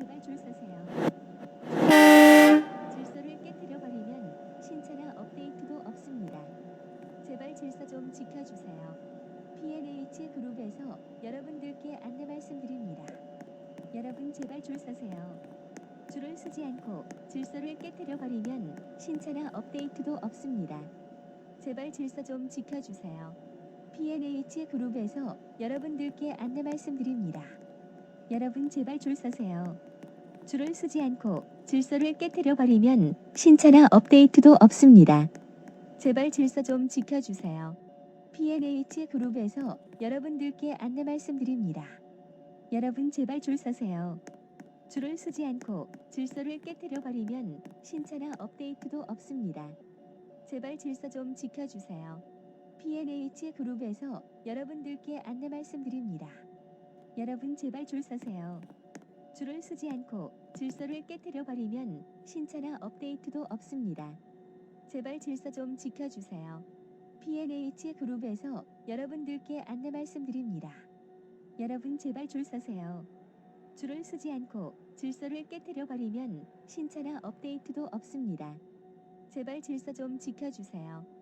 제발 줄 서세요. 질서를 깨뜨려 버리면 신차나 업데이트도 없습니다. 제발 질서 좀 지켜주세요. PNH 그룹에서 여러분들께 안내 말씀드립니다. 여러분 제발 줄 서세요. 줄을 서지 않고 질서를 깨뜨려 버리면 신차나 업데이트도 없습니다. 제발 질서 좀 지켜주세요. PNH 그룹에서 여러분들께 안내 말씀드립니다. 여러분 제발 줄 서세요. 줄을 서지 않고 질서를 깨뜨려 버리면 신차나 업데이트도 없습니다. 제발 질서 좀 지켜주세요. PNH 그룹에서 여러분들께 안내 말씀드립니다. 여러분 제발 줄 서세요. 줄을 서지 않고 질서를 깨뜨려 버리면 신차나 업데이트도 없습니다. 제발 질서 좀 지켜주세요. PNH 그룹에서 여러분들께 안내 말씀드립니다. 여러분 제발 줄 서세요. 줄을 서지 않고 질서를 깨뜨려 버리면 신차나 업데이트도 없습니다. 제발 질서 좀 지켜주세요. PNH 그룹에서 여러분들께 안내 말씀드립니다. 여러분 제발 줄 서세요. 줄을 서지 않고 질서를 깨뜨려 버리면 신차나 업데이트도 없습니다. 제발 질서 좀 지켜주세요.